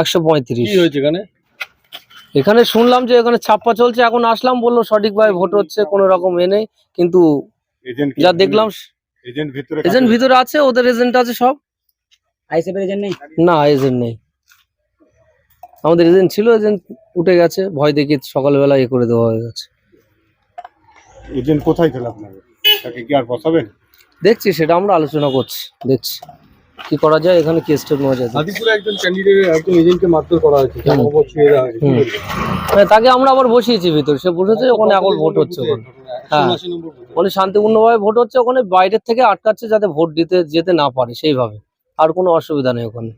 একশো পঁয়ত্রিশ। এখানে? এখানে শুনলাম যে এখানে ছাপ্পা চলছে এখন আসলাম বলল সঠিকভাবে ভোট হচ্ছে কোনো রকম এ নেই কিন্তু যা দেখলাম এজেন্ট ভিতরে আছে ওদের এজেন্ট আছে সব। আইসিএফের এজেন্ট নেই? না এজেন্ট নেই। আমাদের এজেন্ট ছিল এজেন্ট উঠে গেছে ভয় দেখে সকালবেলা এ করে দেওয়া হয়ে গেছে। এজেন্ট কোথায় তাকে কি আর বসাবেন? দেখছি সেটা আমরা আলোচনা করছি দেখছি কি করা যায় এখানে কি স্টেপ নেওয়া যায় হাদিপুরে একজন ক্যান্ডিডেট একজন এজেন্টকে মারধর করা হয়েছে হ্যাঁ, তাকে আমরা আবার বসিয়েছি ভিতরে সে বসেছে ওখানে এখন ভোট হচ্ছে ওখানে হ্যাঁ। মানে শান্তিপূর্ণভাবে ভোট হচ্ছে ওখানে বাইরের থেকে আটকাচ্ছে যাতে ভোট দিতে যেতে না পারে সেইভাবে আর কোনো অসুবিধা নেই ওখানে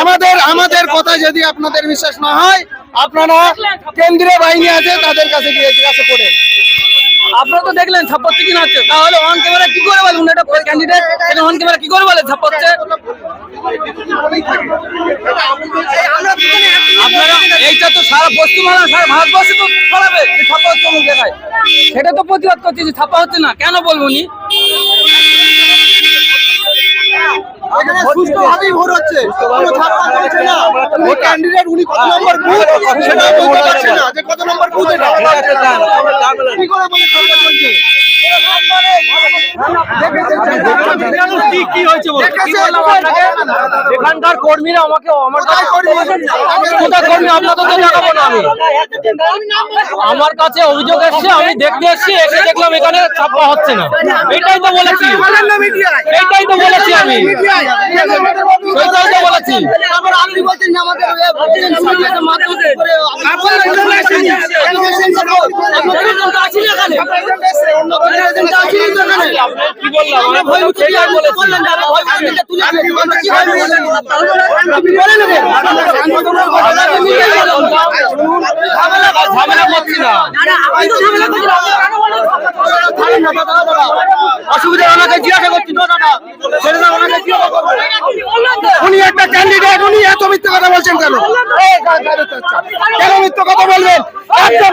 আমাদের আমাদের কথা যদি আপনাদের বিশ্বাস না হয় আপনারা কেন্দ্রীয় বাহিনী আছে, তাদের কাছে গিয়ে জিজ্ঞাসা করেন। আপনারা তো দেখলেন ছাপ্পাচ্ছে কি হচ্ছে? তাহলে অন ক্যামেরা কি করে বলেন? এটা ক্যান্ডিডেট এটা অন ক্যামেরা কি করে বলে ছাপ্পাচ্ছে আপনারা এইটা তো সারা পশ্চিমবাংলা সারা ভারতবর্ষে তো ছড়াবে যে ছাপ্পা হচ্ছে অমুক জায়গায়। সেটা তো প্রতিবাদ করছে যে ছাপ্পা হচ্ছে না। কেন বলব নি? সুস্থভাবেই ভোট হচ্ছে। কোনো ছাপ্পা চলছে না। উনি ক্যান্ডিডেট উনি কত নম্বর বুথ? সেটা বলতে পারছে না যে কত নম্বর বুথ এটা। কি করে বলে চলছে এখানকার কর্মীরা আমাকে আমার কর্মী? আপনাদের না আমি। আমার কাছে অভিযোগ এসছে, আমি দেখতে এসেছি, এসে দেখলাম এখানে ছাপ্পা হচ্ছে না। এটাই তো বলেছি। এটাই তো বলেছি আমি। সেটাই তো বলেছি কি বললাম আমি ভয় সেটাই বলেছি ঝামেলা করছি না অসুবিধা ওনাকে জিজ্ঞাসা করছি না দাদা ছেড়ে ওনাকে জিজ্ঞাসা করব উনি একটা ক্যান্ডিডেট উনি এত মিথ্যা কথা বলছেন কেন? কেন মিথ্যা কথা বলবেন? একদম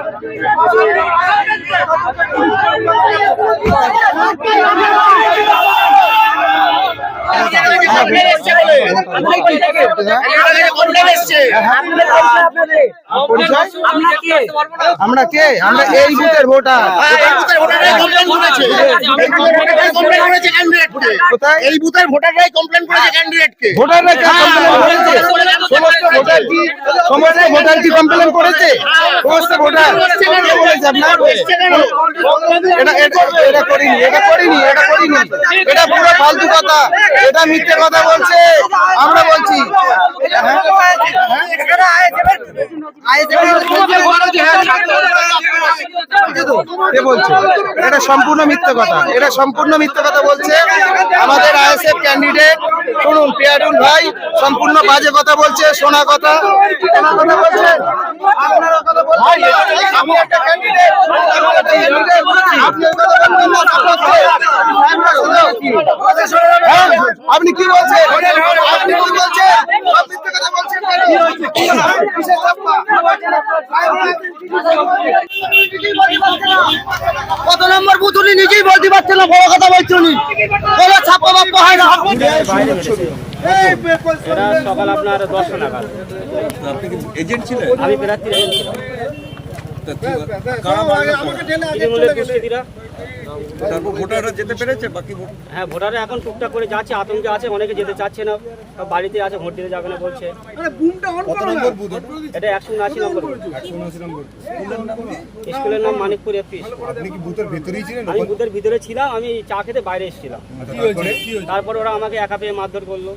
আমরা কে আমরা এই বুথের ভোটার এই বুথের ভোটাররাই কমপ্লেন করেছে ক্যান্ডিডেটকে ভোটাররা কে কমপ্লেন করেছে সমস্ত ভোটার কি সমস্ত ভোটার কি কমপ্লেন করেছে সমস্ত ভোটার এটা এটা করিনি এটা করিনি এটা করিনি এটা পুরো ফালতু কথা এটা মিথ্যে কথা বলছে আমরা বলছি। হ্যাঁ? বলছে। এটা সম্পূর্ণ মিথ্যে কথা। এটা সম্পূর্ণ মিথ্যে কথা বলছে। আমাদের আইএসএফ ক্যান্ডিডেট শুনুন, পিয়ারুল ভাই, সম্পূর্ণ বাজে কথা বলছে সোনা কথা। বলছে আপনি কি বলছেন? কত নম্বর বুথ নিজেই বলতে পারছেন না, বড় কথা বলছেন উনি কোনো হয় না। সকাল আপনার দশটা নাগাদ। আমি প্রার্থী এজেন্ট ছিলাম তৃণমূলের দুষ্কৃতীরা তারপর ভোটাররা যেতে পেরেছে? বাকি হ্যাঁ ভোটারে এখন টুকটাক করে যাচ্ছে আতঙ্কে আছে অনেকে যেতে চাচ্ছে না। সব বাড়িতে আছে ভোট দিতে যাবে না বলছে। এটা একশো উনআশি নম্বর স্কুলের নাম মানিকপুর এফপি। আপনি কি বুথের ভেতরেই ছিলেন? আমি বুথের ভিতরে ছিলাম আমি চা খেতে বাইরে এসেছিলাম। তারপরে? তারপর ওরা আমাকে একা পেয়ে মারধর করল।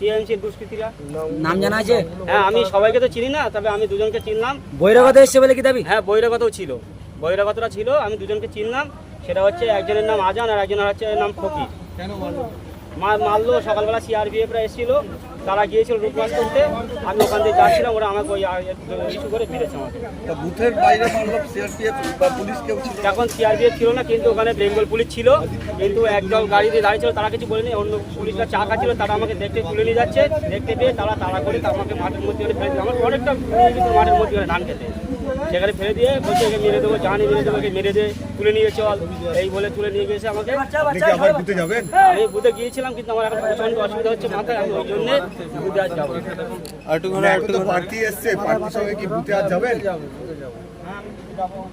দুষ্কৃতীরা? নাম জানা আছে? হ্যাঁ আমি সবাইকে তো চিনি না তবে আমি দুজনকে চিনলাম। বহিরাগত এসছে বলে কি দাবি? হ্যাঁ বহিরাগতও ছিল। বহিরাগতরা ছিল আমি দুজনকে চিনলাম। সেটা হচ্ছে একজনের নাম আজান আর একজনের হচ্ছে নাম ফকির। মা- মারলো সকালবেলা সিআরপিএফরা এসেছিল তারা গিয়েছিল রুটমাস করতে আমি ওখান থেকে যাচ্ছিলাম ওরা আমাকে ওই ইস্যু করে ফিরেছে আমাকে। তা বুথের বাইরে মানলো সিআরপিএফ বা পুলিশ কেউ ছিল? এখন সিআরপিএফ ছিল না কিন্তু ওখানে বেঙ্গল পুলিশ ছিল কিন্তু একদল গাড়ি দিয়ে দাঁড়িয়ে ছিল তারা কিছু বলেনি অন্য পুলিশরা চা খাচ্ছিল তারা আমাকে দেখতে তুলে নিয়ে যাচ্ছে দেখতে পেয়ে তারা তাড়া করে আমাকে মাঠের মধ্যে ফেলে আমার অনেকটা মাঠের মধ্যে ধান খেতে। সেখানে ফেলে দিয়ে বলছে একে মেরে দেবো জানি মেরে দেবো একে মেরে দে তুলে নিয়ে চল। এই বলে তুলে নিয়ে গেছে আমাকে। আমি বুধে গিয়েছিলাম কিন্তু আমার এখন প্রচণ্ড অসুবিধা হচ্ছে মাথায় আমি ওই জন্যে বুধে আজ যাব একটু এখন তো প্রার্থী এসছে পার্টির সঙ্গে কি বুধে আর যাবেন? হ্যাঁ আমি মিজানুর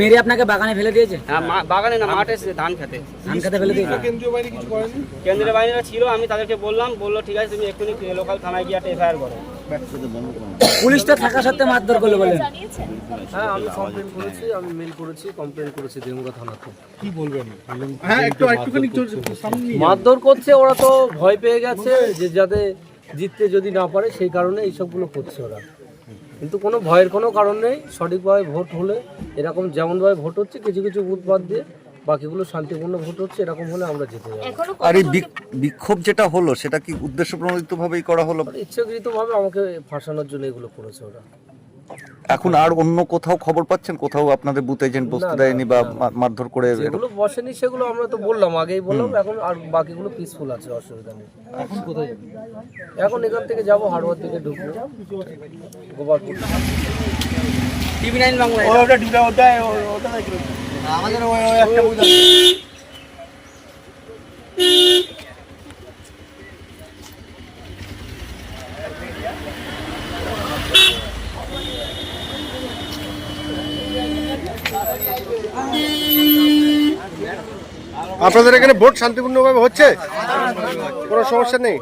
মেরে আপনাকে বাগানে ফেলে দিয়েছে? হ্যাঁ বাগানে না মাঠে ধান খেতে। ধান খেতে ফেলে দিয়েছে? কেন্দ্রীয় বাহিনী কিছু করেনি কেন্দ্রীয় বাহিনীরা ছিল আমি তাদেরকে বললাম বলল ঠিক আছে তুমি এক্ষুনি লোকাল থানায় গিয়ে একটা এফআইআর করো। পুলিশটা থাকা সত্ত্বেও মারধর করল বলেন। হ্যাঁ আমি কমপ্লেন করেছি আমি মেল করেছি কমপ্লেন করেছি দেমুগা থানাতে কি বলবেন? হ্যাঁ একটু একটুখানি মারধর করছে ওরা তো ভয় পেয়ে গেছে যে যাতে জিততে যদি না পারে সেই কারণে এইসবগুলো করছে ওরা। কিন্তু কোনো ভয়ের কোনো কারণ নেই সঠিকভাবে ভোট হলে এরকম যেমনভাবে ভোট হচ্ছে কিছু কিছু বুথ বাদ দিয়ে বাকিগুলো শান্তিপূর্ণ ভোট হচ্ছে এরকম হলে আমরা জিতে যাব। আর এই বিক- বিক্ষোভ যেটা হলো সেটা কি উদ্দেশ্য প্রণোদিত ভাবেই করা হলো? ইচ্ছাকৃতভাবে আমাকে ফাঁসানোর জন্য এগুলো করেছে ওরা। এখন আর অন্য কোথাও খবর পাচ্ছেন? কোথাও আপনাদের বুথ এজেন্ট বসতে দেয়নি বা মারধর করে যেগুলো বসেনি সেগুলো আমরা তো বললাম আগেই বললাম এখন আর বাকিগুলো পিসফুল আছে অসুবিধা নেই। এখন কোথায় এখন এখান থেকে যাব হাড়োয়ার দিকে ঢুকবো। গোপালপুর। TV nine Bangla. আপনাদের এখানে ভোট শান্তিপূর্ণভাবে হচ্ছে? কোনো সমস্যা নেই?